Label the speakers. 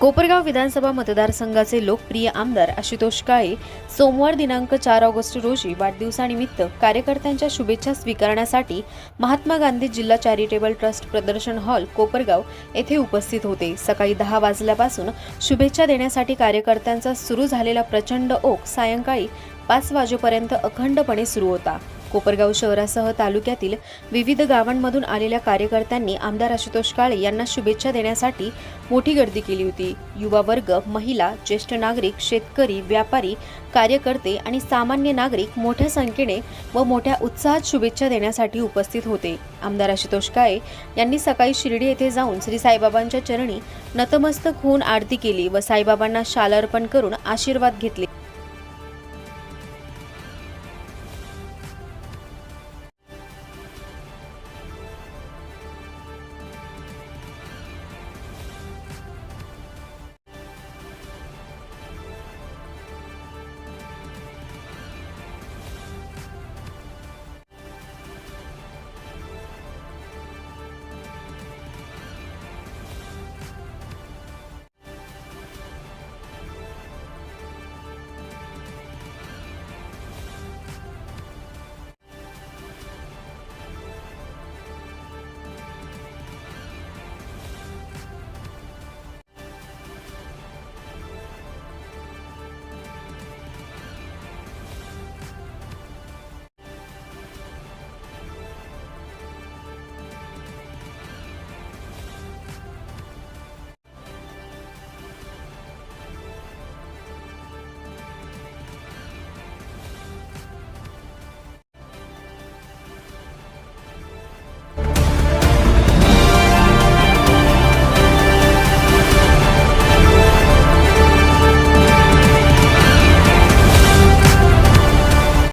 Speaker 1: कोपरगाव विधानसभा मतदारसंघाचे लोकप्रिय आमदार आशुतोष काळे सोमवार दिनांक चार ऑगस्ट रोजी वाढदिवसानिमित्त कार्यकर्त्यांच्या शुभेच्छा स्वीकारण्यासाठी महात्मा गांधी जिल्हा चॅरिटेबल ट्रस्ट प्रदर्शन हॉल कोपरगाव येथे उपस्थित होते. सकाळी दहा वाजल्यापासून शुभेच्छा देण्यासाठी कार्यकर्त्यांचा सुरू झालेला प्रचंड ओघ सायंकाळी पाच वाजेपर्यंत अखंडपणे सुरू होता. कोपरगाव शहरासह तालुक्यातील विविध गावांमधून आलेल्या कार्यकर्त्यांनी आमदार आशुतोष काळे यांना शुभेच्छा देण्यासाठी मोठी गर्दी केली होती. युवा वर्ग महिला ज्येष्ठ नागरिक शेतकरी व्यापारी कार्यकर्ते आणि सामान्य नागरिक मोठ्या संख्येने व मोठ्या उत्साहात शुभेच्छा देण्यासाठी उपस्थित होते. आमदार आशुतोष काळे यांनी सकाळी शिर्डी येथे जाऊन श्री साईबाबांच्या चरणी नतमस्तक होऊन आरती केली व साईबाबांना शाल अर्पण करून आशीर्वाद घेतले.